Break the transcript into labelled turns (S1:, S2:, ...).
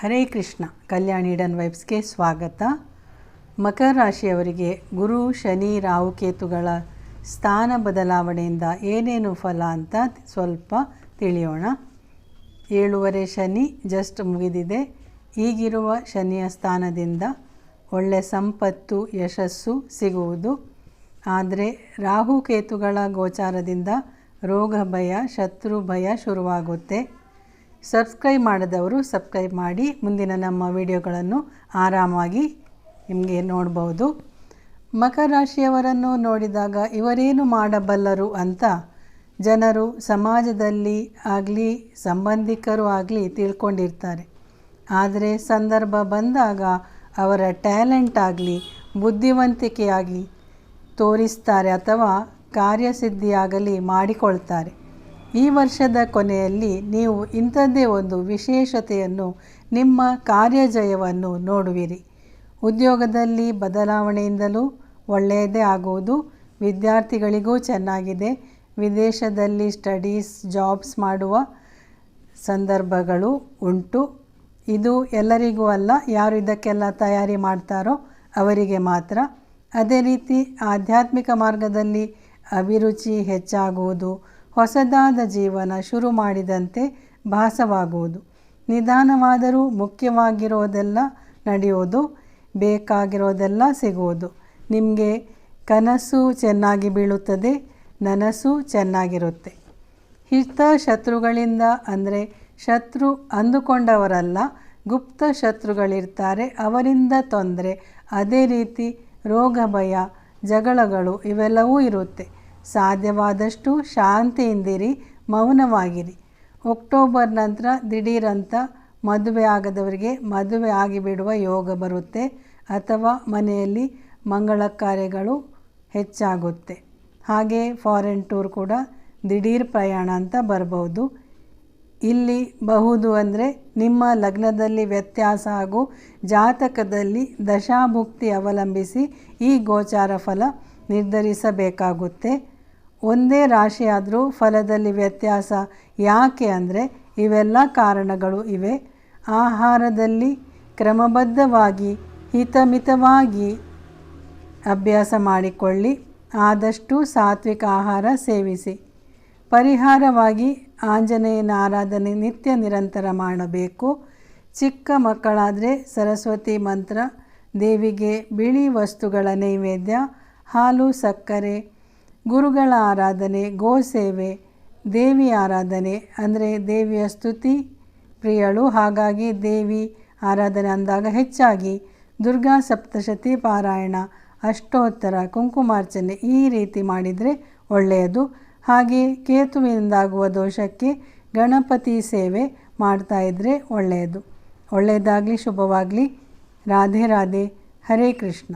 S1: ಹರೇ Krishna. Kalyan Eden ವೈಬ್ಸ್ಗೆ ಸ್ವಾಗತ. ಮಕರ ರಾಶಿಯವರಿಗೆ ಗುರು, ಶನಿ ರಾಹುಕೇತುಗಳ ಸ್ಥಾನ ಬದಲಾವಣೆಯಿಂದ ಏನೇನು ಫಲ ಅಂತ ಸ್ವಲ್ಪ ತಿಳಿಯೋಣ. ಏಳುವರೆ ಶನಿ ಜಸ್ಟ್ ಮುಗಿದಿದೆ. ಈಗಿರುವ ಶನಿಯ ಸ್ಥಾನದಿಂದ ಒಳ್ಳೆ ಸಂಪತ್ತು, ಯಶಸ್ಸು ಸಿಗುವುದು. ಆದರೆ ರಾಹುಕೇತುಗಳ ಗೋಚಾರದಿಂದ ರೋಗ ಭಯ, ಶತ್ರು ಭಯ ಶುರುವಾಗುತ್ತೆ. ಸಬ್ಸ್ಕ್ರೈಬ್ ಮಾಡದವರು ಸಬ್ಸ್ಕ್ರೈಬ್ ಮಾಡಿ ಮುಂದಿನ ನಮ್ಮ ವಿಡಿಯೋಗಳನ್ನು ಆರಾಮಾಗಿ ನಿಮಗೆ ನೋಡಬಹುದು ಮಕರ ರಾಶಿಯವರನ್ನು ನೋಡಿದಾಗ ಇವರೇನು ಮಾಡಬಲ್ಲರು ಅಂತ ಜನರು ಸಮಾಜದಲ್ಲಿ ಆಗಲಿ, ಸಂಬಂಧಿಕರು ಆಗಲಿ ತಿಳ್ಕೊಂಡಿರ್ತಾರೆ. ಆದರೆ ಸಂದರ್ಭ ಬಂದಾಗ ಅವರ ಟ್ಯಾಲೆಂಟ್ ಆಗಲಿ, ಬುದ್ಧಿವಂತಿಕೆಯಾಗಿ ತೋರಿಸ್ತಾರೆ ಅಥವಾ ಕಾರ್ಯಸಿದ್ಧಿಯಾಗಲಿ ಮಾಡಿಕೊಳ್ತಾರೆ. ಈ ವರ್ಷದ ಕೊನೆಯಲ್ಲಿ ನೀವು ಇಂಥದ್ದೇ ಒಂದು ವಿಶೇಷತೆಯನ್ನು, ನಿಮ್ಮ ಕಾರ್ಯಜಯವನ್ನು ನೋಡುವಿರಿ. ಉದ್ಯೋಗದಲ್ಲಿ ಬದಲಾವಣೆಯಿಂದಲೂ ಒಳ್ಳೆಯದೇ ಆಗುವುದು. ವಿದ್ಯಾರ್ಥಿಗಳಿಗೂ ಚೆನ್ನಾಗಿದೆ. ವಿದೇಶದಲ್ಲಿ ಸ್ಟಡೀಸ್, ಜಾಬ್ಸ್ ಮಾಡುವ ಸಂದರ್ಭಗಳು ಉಂಟು. ಇದು ಎಲ್ಲರಿಗೂ ಅಲ್ಲ, ಯಾರು ಇದಕ್ಕೆಲ್ಲ ತಯಾರಿ ಮಾಡ್ತಾರೋ ಅವರಿಗೆ ಮಾತ್ರ. ಅದೇ ರೀತಿ ಆಧ್ಯಾತ್ಮಿಕ ಮಾರ್ಗದಲ್ಲಿ ಅಭಿರುಚಿ ಹೆಚ್ಚಾಗುವುದು. ಹೊಸದಾದ ಜೀವನ ಶುರು ಮಾಡಿದಂತೆ ಭಾಸವಾಗುವುದು. ನಿಧಾನವಾದರೂ ಮುಖ್ಯವಾಗಿರೋದೆಲ್ಲ ನಡೆಯೋದು, ಬೇಕಾಗಿರೋದೆಲ್ಲ ಸಿಗುವುದು. ನಿಮಗೆ ಕನಸು ಚೆನ್ನಾಗಿ ಬೀಳುತ್ತದೆ, ನನಸು ಚೆನ್ನಾಗಿರುತ್ತೆ. ಹಿತ ಶತ್ರುಗಳಿಂದ ಅಂದರೆ ಶತ್ರು ಅಂದುಕೊಂಡವರಲ್ಲ, ಗುಪ್ತ ಶತ್ರುಗಳಿರ್ತಾರೆ, ಅವರಿಂದ ತೊಂದರೆ, ಅದೇ ರೀತಿ ರೋಗ, ಭಯ, ಜಗಳಗಳು ಇವೆಲ್ಲವೂ ಇರುತ್ತೆ. ಸಾಧ್ಯವಾದಷ್ಟು ಶಾಂತಿಯಿಂದಿರಿ, ಮೌನವಾಗಿರಿ. ಅಕ್ಟೋಬರ್ ನಂತರ ದಿಢೀರಂತ ಮದುವೆ ಆಗದವರಿಗೆ ಮದುವೆ ಆಗಿಬಿಡುವ ಯೋಗ ಬರುತ್ತೆ ಅಥವಾ ಮನೆಯಲ್ಲಿ ಮಂಗಳ ಕಾರ್ಯಗಳು ಹೆಚ್ಚಾಗುತ್ತೆ. ಹಾಗೆ ಫಾರಿನ್ ಟೂರ್ ಕೂಡ ದಿಢೀರ್ ಪ್ರಯಾಣ ಅಂತ ಬರಬಹುದು ಇಲ್ಲಿ ಬಹುದು ಅಂದರೆ ನಿಮ್ಮ ಲಗ್ನದಲ್ಲಿ ವ್ಯತ್ಯಾಸ ಹಾಗೂ ಜಾತಕದಲ್ಲಿ ದಶಾಭುಕ್ತಿ ಅವಲಂಬಿಸಿ ಈ ಗೋಚಾರ ಫಲ ನಿರ್ಧರಿಸಬೇಕಾಗುತ್ತೆ. ಒಂದೇ ರಾಶಿಯಾದರೂ ಫಲದಲ್ಲಿ ವ್ಯತ್ಯಾಸ ಯಾಕೆ ಅಂದರೆ ಇವೆಲ್ಲ ಕಾರಣಗಳು ಇವೆ. ಆಹಾರದಲ್ಲಿ ಕ್ರಮಬದ್ಧವಾಗಿ, ಹಿತಮಿತವಾಗಿ ಅಭ್ಯಾಸ ಮಾಡಿಕೊಳ್ಳಿ. ಆದಷ್ಟು ಸಾತ್ವಿಕ ಆಹಾರ ಸೇವಿಸಿ. ಪರಿಹಾರವಾಗಿ ಆಂಜನೇಯನ ಆರಾಧನೆ ನಿತ್ಯ ನಿರಂತರ ಮಾಡಬೇಕು. ಚಿಕ್ಕ ಮಕ್ಕಳಾದರೆ ಸರಸ್ವತಿ ಮಂತ್ರ, ದೇವಿಗೆ ಬಿಳಿ ವಸ್ತುಗಳ ನೈವೇದ್ಯ, ಹಾಲು, ಸಕ್ಕರೆ ಗುರುಗಳ ಆರಾಧನೆ ಗೋಸೇವೆ ದೇವಿ ಆರಾಧನೆ, ಅಂದರೆ ದೇವಿಯ ಸ್ತುತಿ, ಪ್ರಿಯಳು. ಹಾಗಾಗಿ ದೇವಿ ಆರಾಧನೆ ಅಂದಾಗ ಹೆಚ್ಚಾಗಿ ದುರ್ಗಾ ಸಪ್ತಶತಿ ಪಾರಾಯಣ, ಅಷ್ಟೋತ್ತರ, ಕುಂಕುಮಾರ್ಚನೆ ಈ ರೀತಿ ಮಾಡಿದರೆ ಒಳ್ಳೆಯದು. ಹಾಗೆ ಕೇತುವಿನಿಂದಾಗುವ ದೋಷಕ್ಕೆ ಗಣಪತಿ ಸೇವೆ ಮಾಡ್ತಾ ಇದ್ದರೆ ಒಳ್ಳೆಯದು. ಒಳ್ಳೆಯದಾಗಲಿ, ಶುಭವಾಗಲಿ. ರಾಧೆ ರಾಧೆ. ಹರೇ ಕೃಷ್ಣ.